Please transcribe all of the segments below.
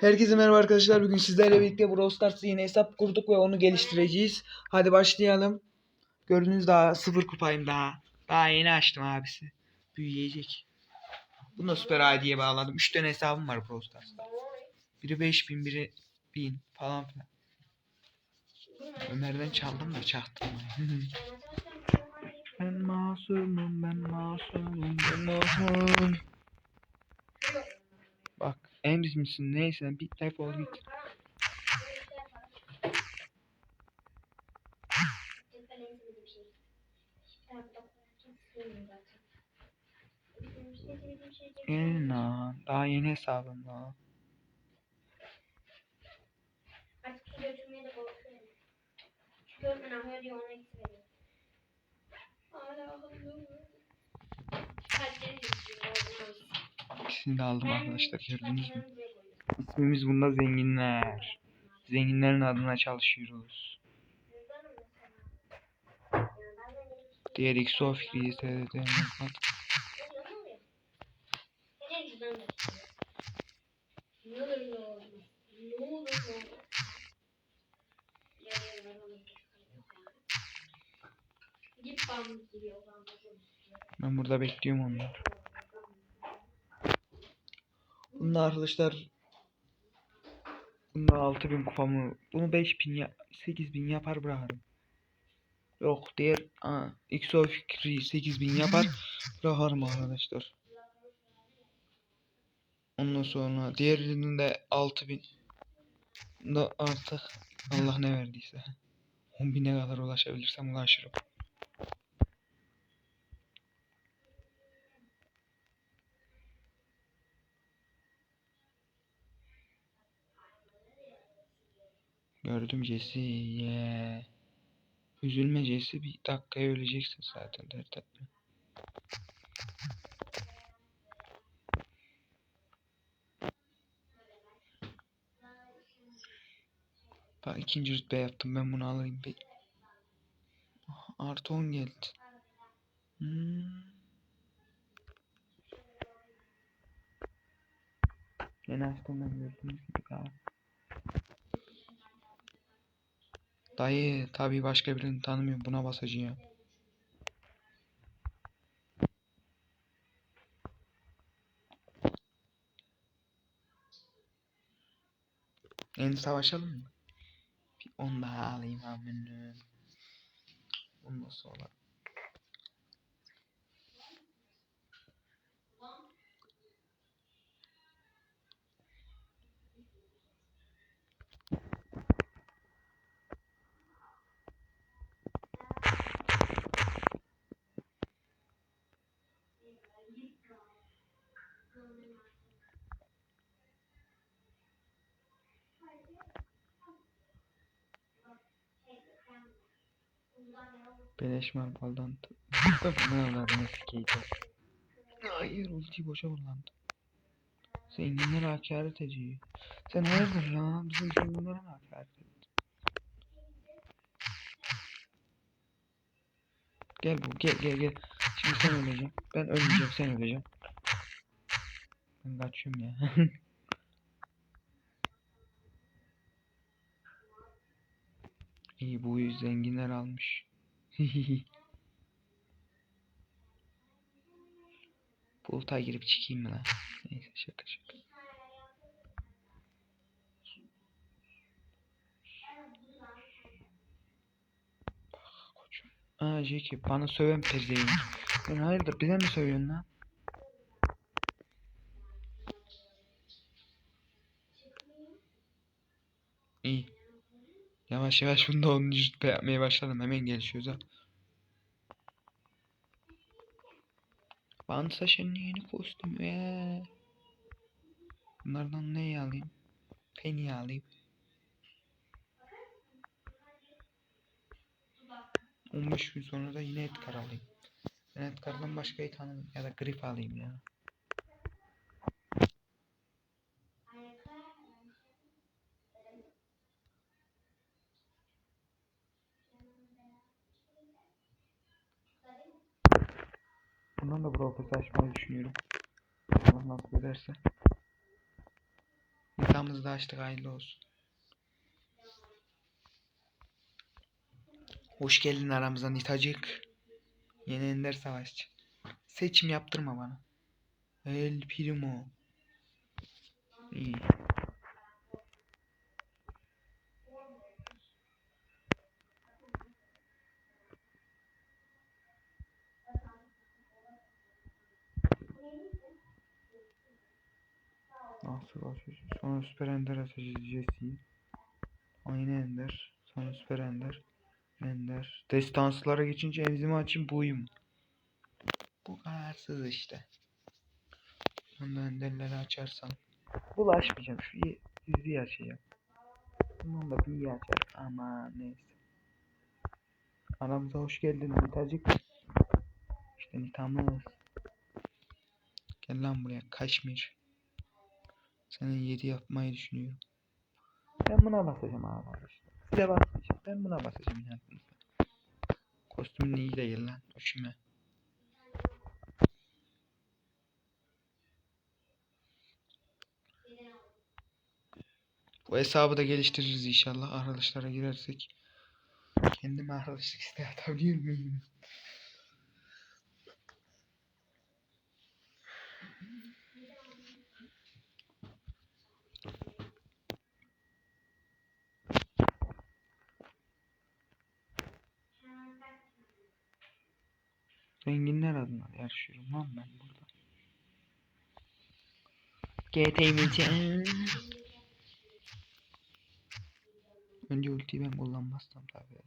Herkese merhaba arkadaşlar. Bugün sizlerle birlikte Brawl Stars'ta yine hesap kurduk ve onu geliştireceğiz. Hadi başlayalım. Gördüğünüz daha sıfır kupayım daha. Daha yeni açtım abisi. Büyüyecek. Bunu da süper ID'ye bağladım. 3 tane hesabım var Brawl Stars'ta. Biri 5000, biri 1000 falan filan. Ömer'den çaldım da çaktım. ben masumum, ben masumum, ben masumum. Emz misin neyse bir defol git. Gelin lan. Daha yeni hesabım lan. İkisini de aldım arkadaşlar gördünüz mü? İsmimiz bunda zenginler. Zenginlerin adına çalışıyoruz. Ben Diğer XO fikriyi seyredelim. Ne oluyor? Senin cüzdanın da çıkıyor. Ne olur ne olmaz. Ne olur ne olmaz. Yarın var onun Git bam gibi o zaman. Ben burada bekliyorum onları. Bunda arkadaşlar Bunda 6000 kupamı bunu 5000 ya 8000 yapar bırakırım. Yok diğer aa, XO fikri 8000 yapar bırakırım arkadaşlar. Ondan sonra diğerinin de 6000 da artık Allah ne verdiyse 10.000'e kadar ulaşabilirsem ulaşırım. Gördüm Jesse. Yeah. Üzülme Jesse bir dakikaya öleceksin zaten dert etme. Bak ikinci rütbe yaptım ben bunu alayım bir. Aha, Artı 10 geldi. Hmm. Yeni açtım ben gördüğünüz gibi daha. Dayı tabi başka birini tanımıyorum buna basacağım. En savaşalım mı? Bir on daha alayım amenüm. Ondan sonra. Beleş marbaldan. ne alarını sikeydi. Hayır ultiyi boşa kullandım. Zenginler hakaret ediyor. Sen hayırdır lan? Bizim zenginlere hakaret ettin? Gel bu gel gel gel. Şimdi sen öleceksin. Ben ölmeyeceğim sen öleceksin. Ben kaçıyorum ya. İyi bu zenginler almış. Bulut'a girip çıkayım mı lan? Neyse şaka şaka. Aa Jackie bana söven pezevenk. Ben hayırdır bize mi söylüyorsun lan? İyi. Yavaş yavaş bunu da 10. rütbe yapmaya başladım. Hemen gelişiyoruz ha. Bant saçının yeni kostümü. Ee. Bunlardan neyi alayım? Penny alayım. 15 gün sonra da yine Edgar alayım. Ben Edgar'dan başkayı tanımıyorum. Ya da Grip alayım ya. Da Brawl açmayı düşünüyorum. Allah nasip ederse. Nitamızı da açtık hayırlı olsun. Hoş geldin aramıza Nitacık. Yeni Ender Savaşçı. Seçim yaptırma bana. El Primo. İyi. Nasıl başlıyor? Sonra Süper Ender atacağız Jesse'yi. Aynı Ender. Sonra Süper Ender. Ender. Destanslara geçince enzimi açayım buyum. Bu kararsız işte. Bunda Enderleri açarsam. Bulaşmayacağım. Şu iyi- diziyi açacağım. Bundan da bir açar. Ama neyse. Aramıza hoş geldin Nitacık. İşte Nitamız. Gel lan buraya Kaşmir. Senin 7 yapmayı düşünüyorum. Ben buna basacağım abi. Size basmayacağım. Ben buna basacağım inatınızla. Kostümün iyi değil lan. Üşüme. Bu hesabı da geliştiririz inşallah. Arkadaşlara girersek. Kendime arkadaşlık isteği atabilir miyim? Zenginler adına yarışıyorum lan ben burada. GTMC. Önce ultiyi ben kullanmazsam tabii.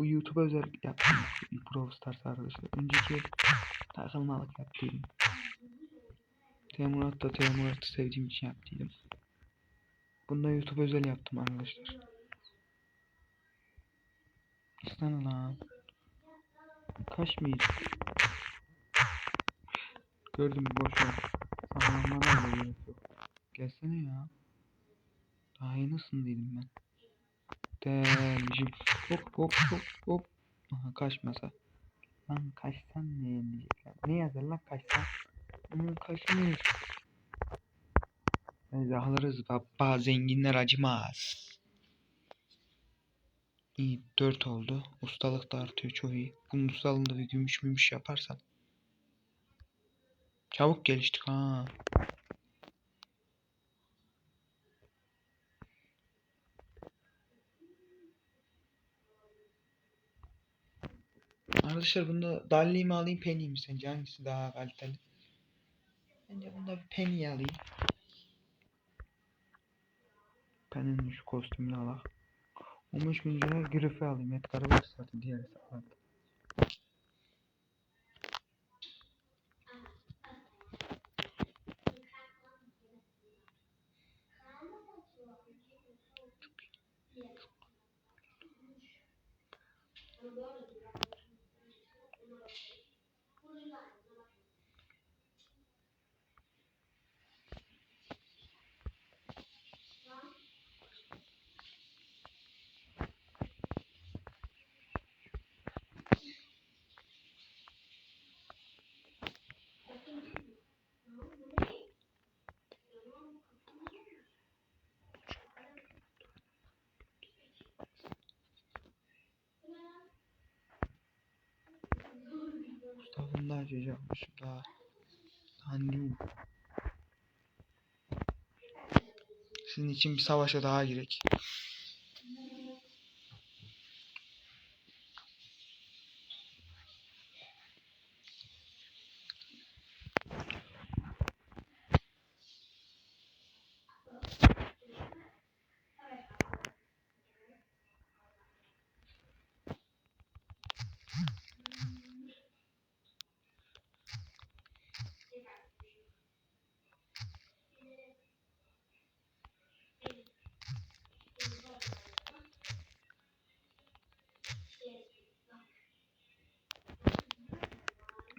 Bu YouTube özel yaptım. Brawl Stars arkadaşlar. Önceki takılmalık yaptıydım. Temurat da Temurat'ı sevdiğim için yaptıydım. Bunda YouTube özel yaptım arkadaşlar. İstene lan. Kaşmir. Gördüm boş ver. Saklanmana da gerek yok. Gelsene ya. Daha yeni ısındıydım ben. Delcim. Hop hop hop hop. Aha kaçmasa. Lan kaçsan ne yenecekler? Ne yazar lan kaçsan? Hı, kaçmış. Neyse alırız baba zenginler acımaz. İyi 4 oldu. Ustalık da artıyor çok iyi. Bunun ustalığında bir gümüş mümüş yaparsan. Çabuk geliştik ha. Arkadaşlar bunda Dalli'yi mi alayım Penny'yi mi sence hangisi daha kaliteli? Bence bunda bir Penny'yi alayım. Penny'nin şu kostümünü alalım. 15 bin liraya Griff'i alayım. Edgar'ı var zaten diğer hesaplarda. Mustafa'nın da açacakmışım daha. New. Sizin için bir savaşa daha girek.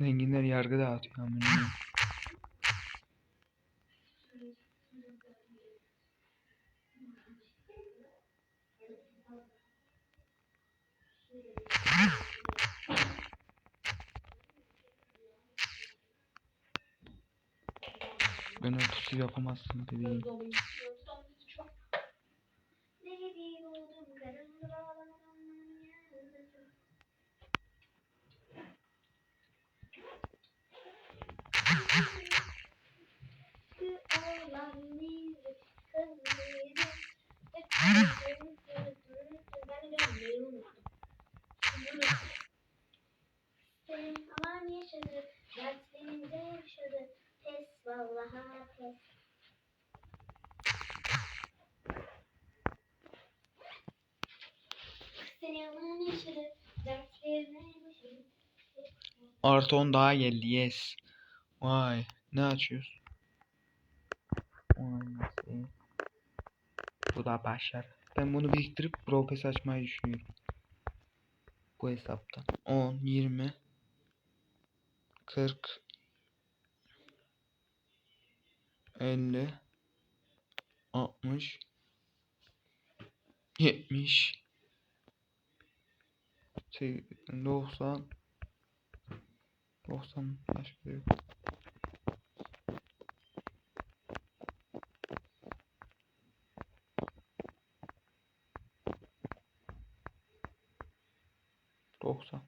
Zenginler yargı dağıtıyor amına. Ben pusu yapamazsın bebeğim. Ne gibi oldum karın bağlanan yalnızım. Şu oğlan bir kız biri, ve kızın sözünü ben dönmeyi unuttum. Bunu Senin aman yaşadı, dertlerinde yaşadı, pes vallaha pes. Artı 10 daha geldi yes. Vay ne açıyoruz? Vay nasıl? Bu da başlar. Ben bunu biriktirip Bropes açmayı düşünüyorum. Bu hesaptan. 10, 20, 40, 50, 60, 70, 90, 90 başka da yok. Doksan.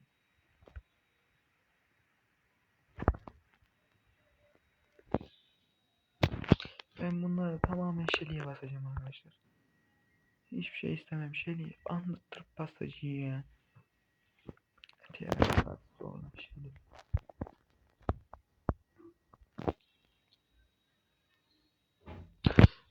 Ben bunları tamamen Shelly'e basacağım arkadaşlar. Hiçbir şey istemem Shelly'e. Anlattırıp basacağım ya. Hadi ya. Hadi sonra şimdi.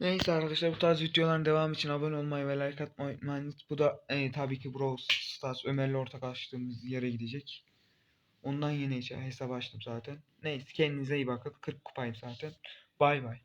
Neyse arkadaşlar bu tarz videoların devamı için abone olmayı ve like atmayı unutmayınız. Bu da e, tabii ki Brawl Stars Ömer'le ortak açtığımız yere gidecek. Ondan yeni hesap açtım zaten. Neyse kendinize iyi bakın. 40 kupayım zaten. Bay bay.